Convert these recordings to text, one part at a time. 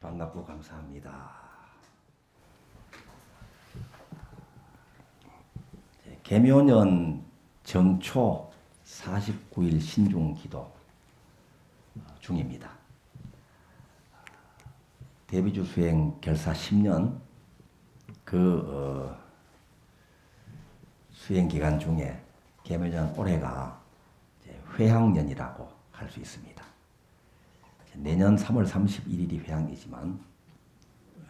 반갑고 감사합니다. 네, 개묘년 정초 49일 신중 기도 어, 중입니다. 데뷔주 수행 결사 10년 그 어, 수행 기간 중에 개묘년 올해가 이제 회항년이라고 할 수 있습니다. 내년 3월 31일이 회항이지만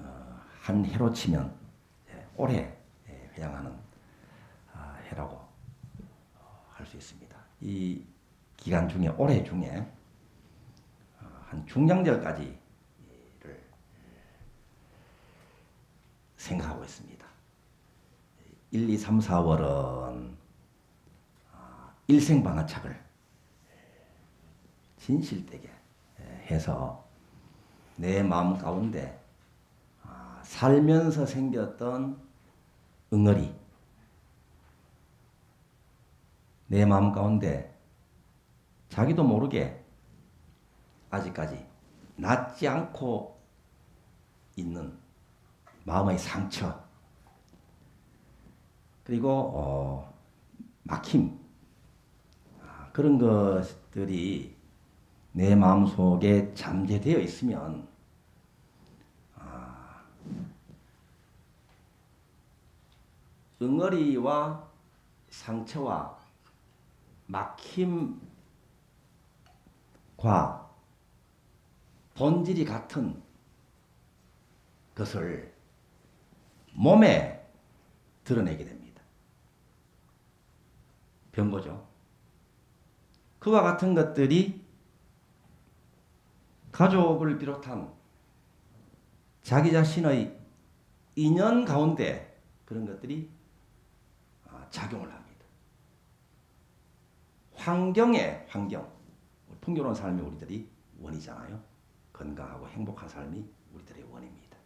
어, 한 해로 치면 이제 올해 예, 회항하는 아, 해라고 할수 있습니다. 이 기간 중에 올해 중에 어, 한 중량절까지를 생각하고 있습니다. 1, 2, 3, 4월은 일생방아착을 진실되게 해서 내 마음 가운데 아, 살면서 생겼던 응어리. 내 마음 가운데 자기도 모르게 아직까지 낫지 않고 있는 마음의 상처. 그리고 어, 막힘. 아, 그런 것들이 내 마음 속에 잠재되어 있으면 아, 응어리와 상처와 막힘과 본질이 같은 것을 몸에 드러내게 됩니다. 병거죠. 그와 같은 것들이 가족을 비롯한 자기 자신의 인연 가운데 그런 것들이 아, 작용을 합니다. 환경에 환경, 풍요로운 삶이 우리들이 원이잖아요. 건강하고 행복한 삶이 우리들의 원입니다.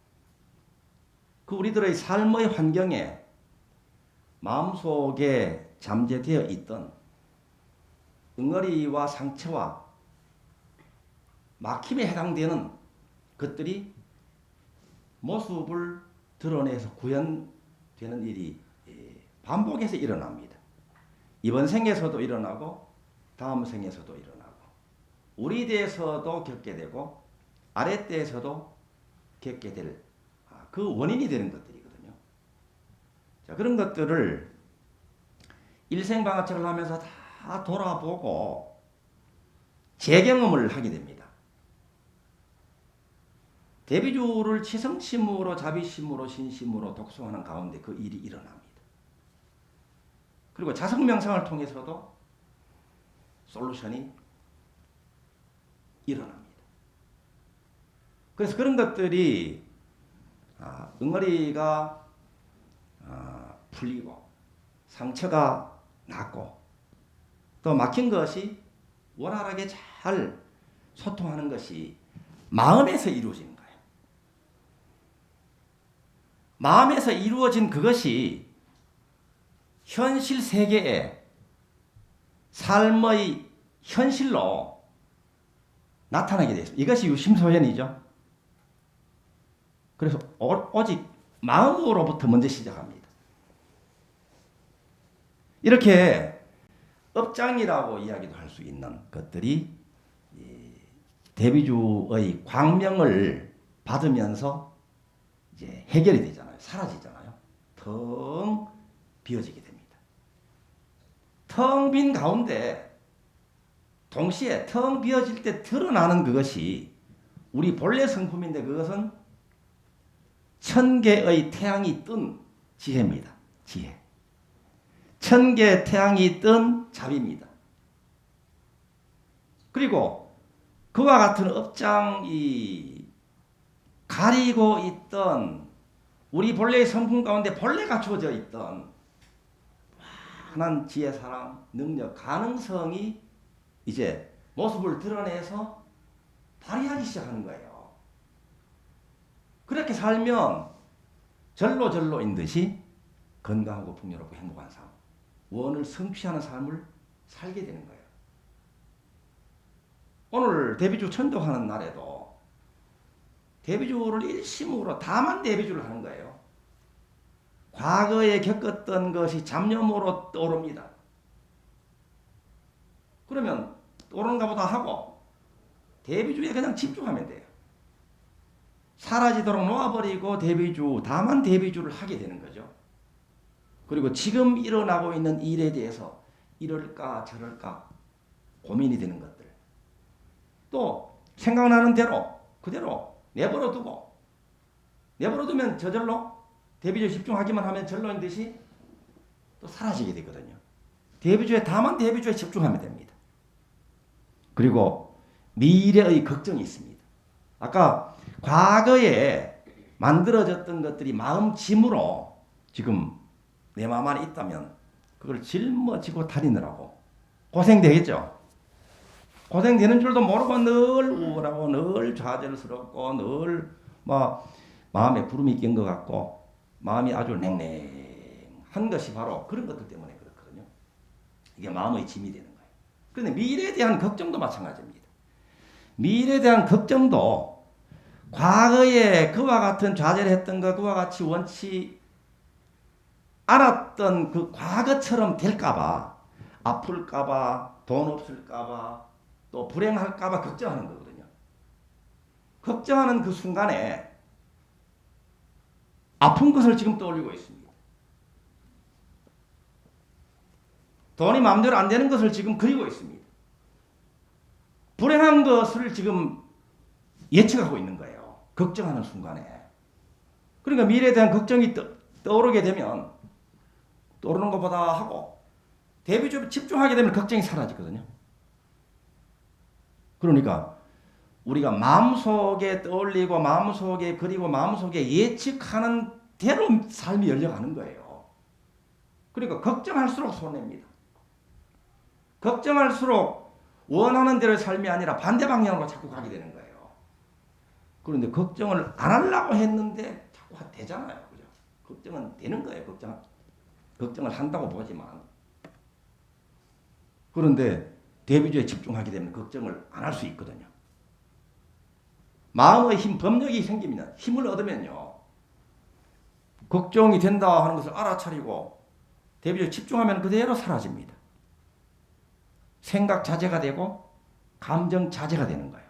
그 우리들의 삶의 환경에 마음속에 잠재되어 있던 응어리와 상처와 막힘에 해당되는 것들이 모습을 드러내서 구현되는 일이 예, 반복해서 일어납니다. 이번 생에서도 일어나고 다음 생에서도 일어나고 우리 대에서도 겪게 되고 아래 때에서도 겪게 될 그 원인이 되는 것들이거든요. 자 그런 것들을 일생방아처럼 하면서 다 돌아보고 재경험을 하게 됩니다. 대비주를 치성심으로 자비심으로 신심으로 독송하는 가운데 그 일이 일어납니다. 그리고 자성명상을 통해서도 솔루션이 일어납니다. 그래서 그런 것들이 아, 응어리가 아, 풀리고 상처가 낫고 또 막힌 것이 원활하게 잘 소통하는 것이 마음에서 이루어지는 거예요. 마음에서 이루어진 그것이 현실 세계에 삶의 현실로 나타나게 되어 있습니다. 이것이 유심소현이죠. 그래서 오직 마음으로부터 먼저 시작합니다. 이렇게 업장이라고 이야기도 할 수 있는 것들이 대비주의 광명을 받으면서 이제 해결이 되잖아요. 사라지잖아요. 텅 비어지게 됩니다. 텅 빈 가운데 동시에 텅 비어질 때 드러나는 그것이 우리 본래 성품인데 그것은 천 개의 태양이 뜬 지혜입니다. 지혜. 천 개의 태양이 뜬 자비입니다. 그리고 그와 같은 업장이 가리고 있던 우리 본래의 성품 가운데 본래 갖추어져 있던 환한 지혜, 사랑, 능력, 가능성이 이제 모습을 드러내서 발휘하기 시작하는 거예요. 그렇게 살면 절로절로인 듯이 건강하고 풍요롭고 행복한 삶, 원을 성취하는 삶을 살게 되는 거예요. 오늘 데뷔주 천도하는 날에도 대비주를 일심으로 다만 대비주를 하는 거예요. 과거에 겪었던 것이 잡념으로 떠오릅니다. 그러면 떠오르는가 보다 하고 대비주에 그냥 집중하면 돼요. 사라지도록 놓아버리고 대비주, 다만 대비주를 하게 되는 거죠. 그리고 지금 일어나고 있는 일에 대해서 이럴까 저럴까 고민이 되는 것들. 또 생각나는 대로 그대로 내버려 두고 내버려 두면 저절로 대비주에 집중하기만 하면 절로인 듯이 또 사라지게 되거든요. 대비주에 다만 대비주에 집중하면 됩니다. 그리고 미래의 걱정이 있습니다. 아까 과거에 만들어졌던 것들이 마음 짐으로 지금 내 마음 안에 있다면 그걸 짊어지고 다니느라고 고생되겠죠. 고생되는 줄도 모르고 늘 우울하고 늘 좌절스럽고 늘뭐 마음에 구름이 낀 것 같고 마음이 아주 냉랭한 것이 바로 그런 것들 때문에 그렇거든요. 이게 마음의 짐이 되는 거예요. 그런데 미래에 대한 걱정도 마찬가지입니다. 미래에 대한 걱정도 과거에 그와 같은 좌절했던 것, 그와 같이 원치 않았던 그 과거처럼 될까봐, 아플까봐, 돈 없을까봐, 또 불행할까봐 걱정하는 거거든요. 걱정하는 그 순간에 아픈 것을 지금 떠올리고 있습니다. 돈이 마음대로 안 되는 것을 지금 그리고 있습니다. 불행한 것을 지금 예측하고 있는 거예요. 걱정하는 순간에. 그러니까 미래에 대한 걱정이 떠, 떠오르게 되면 떠오르는 것보다 하고 대비적으로 집중하게 되면 걱정이 사라지거든요. 그러니까 우리가 마음속에 떠올리고 마음속에 그리고 마음속에 예측하는 대로 삶이 열려가는 거예요. 그러니까 걱정할수록 손해입니다. 걱정할수록 원하는 대로 삶이 아니라 반대 방향으로 자꾸 가게 되는 거예요. 그런데 걱정을 안 하려고 했는데 자꾸 되잖아요. 그죠? 걱정은 되는 거예요. 걱정. 걱정을 한다고 보지만. 그런데 대비주에 집중하게 되면 걱정을 안 할 수 있거든요. 마음의 힘, 법력이 생기면 힘을 얻으면요. 걱정이 된다 하는 것을 알아차리고 대비주에 집중하면 그대로 사라집니다. 생각 자제가 되고 감정 자제가 되는 거예요.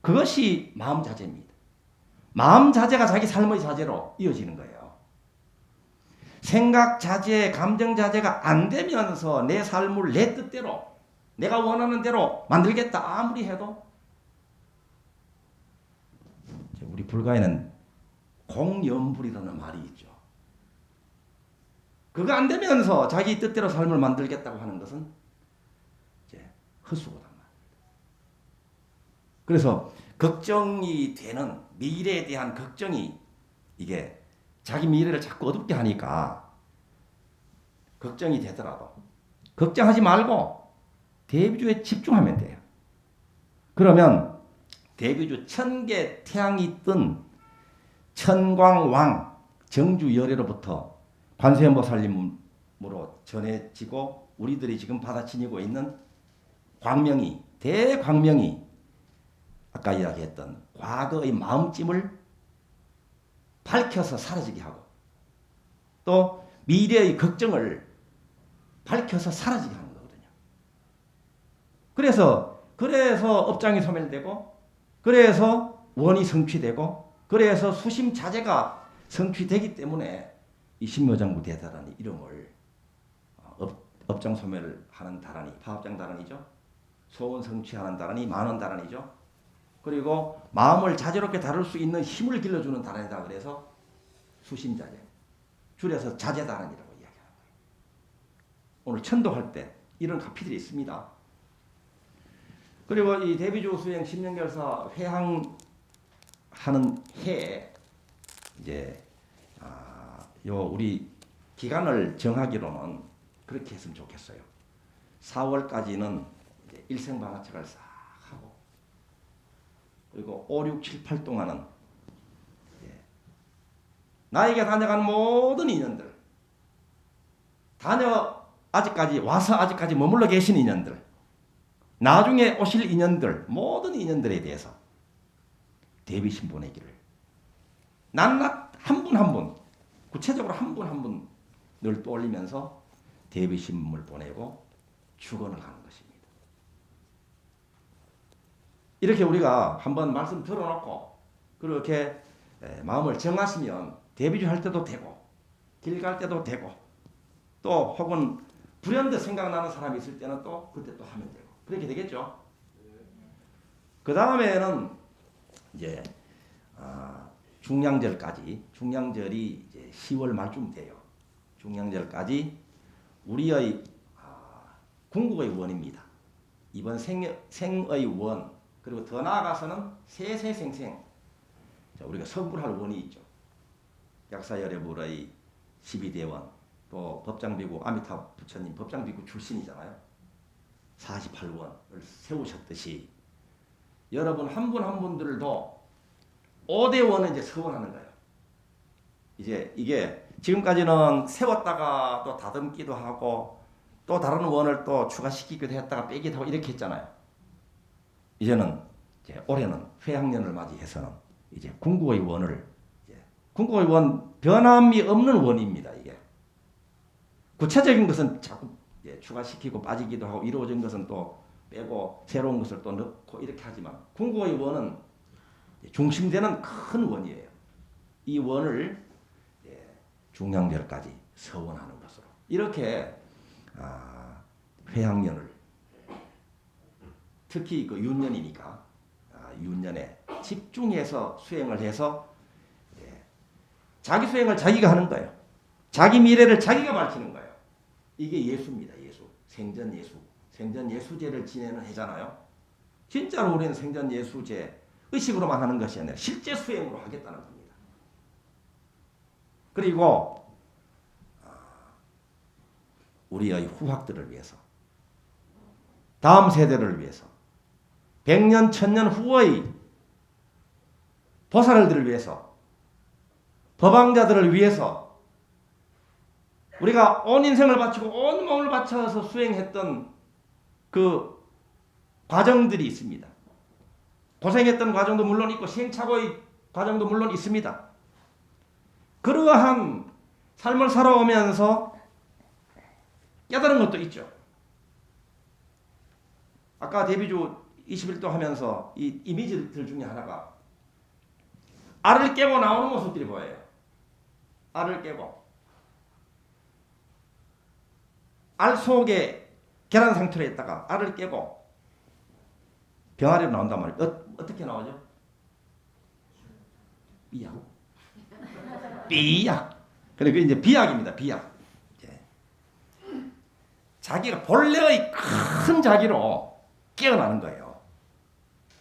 그것이 마음 자제입니다. 마음 자제가 자기 삶의 자제로 이어지는 거예요. 생각 자제, 감정 자제가 안 되면서 내 삶을 내 뜻대로 내가 원하는 대로 만들겠다 아무리 해도 우리 불가에는 공연불이라는 말이 있죠. 그거 안 되면서 자기 뜻대로 삶을 만들겠다고 하는 것은 이제 헛수고단 말입니다. 그래서 걱정이 되는 미래에 대한 걱정이 이게 자기 미래를 자꾸 어둡게 하니까 걱정이 되더라도 걱정하지 말고 대비주에 집중하면 돼요. 그러면 대비주 천개 태양이 뜬 천광왕 정주 열애로부터 관세음보살님으로 전해지고 우리들이 지금 받아치니고 있는 광명이 대광명이 아까 이야기했던 과거의 마음찜을 밝혀서 사라지게 하고 또 미래의 걱정을 밝혀서 사라지게 거거든요. 그래서 그래서 업장이 소멸되고 그래서 원이 성취되고 그래서 수심 자재가 성취되기 때문에 이 신묘장구 대다라는 이름을 업, 업장 소멸을 하는 다란이 파업장 다란이죠. 소원 성취하는 다란이 만원 다란이죠. 그리고 마음을 자제롭게 다룰 수 있는 힘을 길러주는 다란이다 그래서 수심자재 줄여서 자재다란이라고 이야기하는 거예요. 오늘 천도할 때 이런 카피들이 있습니다. 그리고 이 대비주 수행 10년결사 회항하는 해에 이제 아, 요 우리 기간을 정하기로는 그렇게 했으면 좋겠어요. 4월까지는 일생방아책을 싹 하고 그리고 5, 6, 7, 8 동안은 예, 나에게 다녀간 모든 인연들 다녀 아직까지 와서 아직까지 머물러 계신 인연들 나중에 오실 인연들 모든 인연들에 대해서 데뷔신 보내기를. 낱낱 한분 한 분, 구체적으로 한 분 한 분을 떠올리면서 데뷔신문을 보내고 축원을 하는 것입니다. 이렇게 우리가 한번 말씀 들어놓고 그렇게 에, 마음을 정하시면 데뷔주 할 때도 되고 길 갈 때도 되고 또 혹은 불현듯 생각나는 사람이 있을 때는 또 그때 또 하면 되고 그렇게 되겠죠. 그 다음에는 이제 아, 중량절까지 중량절이 이제 10월 말쯤 돼요. 중량절까지 우리의 아, 궁극의 원입니다. 이번 생, 생의 원 그리고 더 나아가서는 세세생생 자, 우리가 성불할 원이 있죠. 약사열애불의 12대원 또 법장비구 아미타 부처님 법장비구 출신이잖아요. 48원을 세우셨듯이 여러분 한 분 한 분들도 5대 원을 이제 서원하는 거예요. 이제 이게 지금까지는 세웠다가 또 다듬기도 하고 또 다른 원을 또 추가시키기도 했다가 빼기도 하고 이렇게 했잖아요. 이제는 이제 올해는 회학년을 맞이해서는 이제 궁극의 원을 궁극의 원 변함이 없는 원입니다. 이게 구체적인 것은 자꾸 이제 추가시키고 빠지기도 하고 이루어진 것은 또 빼고 새로운 것을 또 넣고 이렇게 하지만 궁극의 원은 중심되는 큰 원이에요. 이 원을 예, 중량절까지 서원하는 것으로 이렇게 아, 회학년을 특히 그 윤년이니까 아, 윤년에 집중해서 수행을 해서 예, 자기 수행을 자기가 하는 거예요. 자기 미래를 자기가 밝히는 거예요. 이게 예수입니다. 예수 생전 예수 생전 예수제를 지내는 해잖아요. 진짜로 우리는 생전 예수제 의식으로만 하는 것이 아니라 실제 수행으로 하겠다는 겁니다. 그리고 아, 우리의 후학들을 위해서 다음 세대를 위해서 백년 천년 후의 보살들을 위해서 법왕자들을 위해서 우리가 온 인생을 바치고 온 몸을 바쳐서 수행했던 그 과정들이 있습니다. 고생했던 과정도 물론 있고 시행착오의 과정도 물론 있습니다. 그러한 삶을 살아오면서 깨달은 것도 있죠. 아까 데뷔주 21도 하면서 이 이미지들 중에 하나가 알을 깨고 나오는 모습들이 보여요. 알을 깨고 알 속에 계란 상태로 있다가 알을 깨고 병아리로 나온단 말이에요. 어, 어떻게 나오죠? 비약. 비약. 그리고 이제 비약입니다. 비약. 이제 자기가 본래의 큰 자기로 깨어나는 거예요.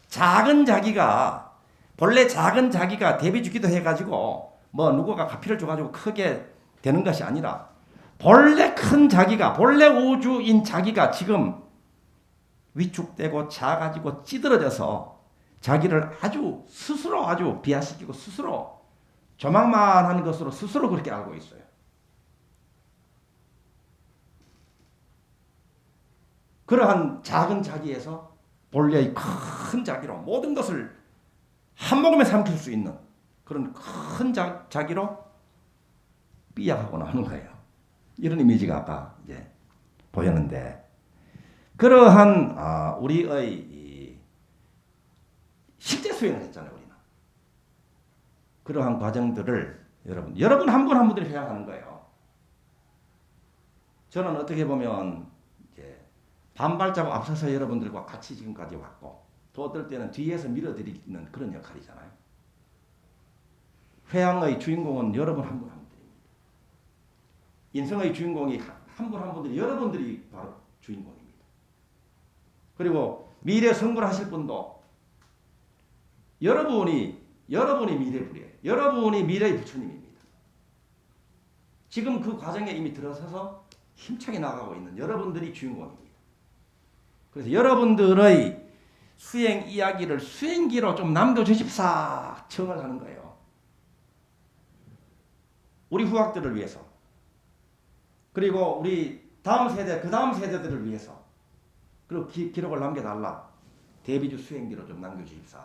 작은 자기가 본래 작은 자기가 대비 주기도 해가지고 뭐 누구가 가피를 줘가지고 크게 되는 것이 아니라 본래 큰 자기가 본래 우주인 자기가 지금 위축되고 작아지고 찌들어져서 자기를 아주 스스로 아주 비하시키고 스스로 조망만 하는 것으로 스스로 그렇게 알고 있어요. 그러한 작은 자기에서 본래의 큰 자기로 모든 것을 한 모금에 삼킬 수 있는 그런 큰 자, 자기로 삐약하고 나오는 거예요. 이런 이미지가 아까 이제 보였는데 그러한 아, 우리의 이 실제 수행을 했잖아요, 우리는. 그러한 과정들을 여러분, 여러분 한 분 한 분들이 회양하는 거예요. 저는 어떻게 보면 이제 반발자국 앞서서 여러분들과 같이 지금까지 왔고 또 어떨 때는 뒤에서 밀어드리는 그런 역할이잖아요. 회양의 주인공은 여러분 한 분 한 분들입니다. 인생의 주인공이 한 분 한 분들이 여러분들이 바로 주인공입니다. 그리고 미래 성불 하실 분도 여러분이 여러분이 미래 불이에요. 여러분이 미래의 부처님입니다. 지금 그 과정에 이미 들어서서 힘차게 나가고 있는 여러분들이 주인공입니다. 그래서 여러분들의 수행 이야기를 수행기로 좀 남겨주십사 청을 하는 거예요. 우리 후학들을 위해서 그리고 우리 다음 세대 그 다음 세대들을 위해서 그리고 기, 기록을 남겨달라. 데뷔주 수행기로 좀 남겨주십사.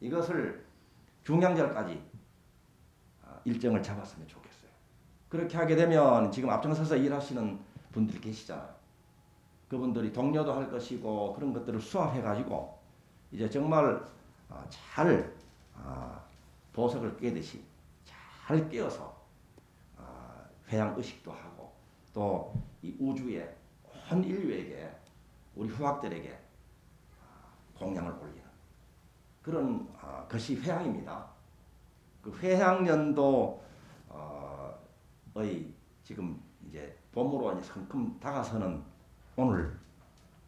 이것을 중량절까지 아, 일정을 잡았으면 좋겠어요. 그렇게 하게 되면 지금 앞장서서 일하시는 분들이 계시잖아요. 그분들이 동료도 할 것이고 그런 것들을 수합해 가지고 이제 정말 아, 잘 아, 보석을 깨듯이 잘 깨어서 아, 회양 의식도 하고 또 이 우주에 온 인류에게 우리 후학들에게 아, 공양을 올리는 그런 아, 것이 회양입니다. 그 회양년도 어, 의 지금 이제 봄으로 이제 성큼 다가서는 오늘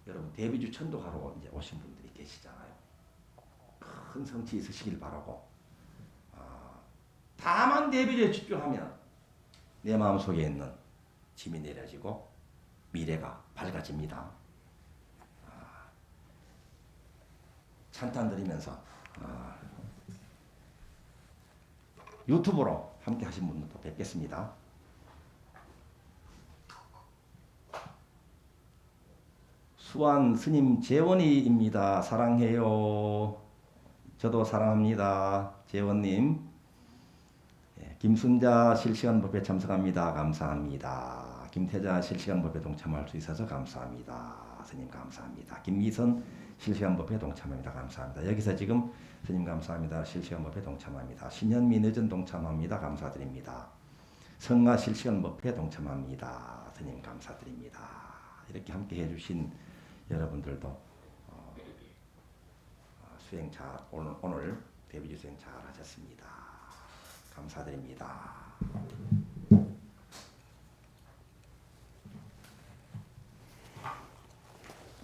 여러분 데뷔주 천도하러 이제 오신 분들이 계시잖아요. 큰 성취 있으시길 바라고. 아, 다만 데뷔주에 집중하면 내 마음 속에 있는 짐이 내려지고 미래가 밝아집니다. 아, 찬탄 드리면서 아, 유튜브로 함께 하신 분들도 뵙겠습니다. 수완 스님 재원이입니다. 사랑해요. 저도 사랑합니다. 재원님. 예, 김순자 실시간 법회 참석합니다. 감사합니다. 김태자 실시간 법회 동참할 수 있어서 감사합니다. 스님 감사합니다. 김미선 실시간 법회 동참합니다. 감사합니다. 여기서 지금 스님 감사합니다. 실시간 법회 동참합니다. 신현미 늦은 동참합니다. 감사드립니다. 성화 실시간 법회 동참합니다. 스님 감사드립니다. 이렇게 함께 해주신 여러분들도 어, 어, 수행 잘 오늘 오늘 데뷔 수행 잘 하셨습니다. 감사드립니다.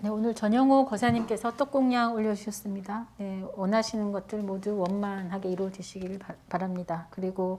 네, 오늘 전영호 거사님께서 떡공양 올려주셨습니다. 네, 원하시는 것들 모두 원만하게 이루어지시길 바- 바랍니다. 그리고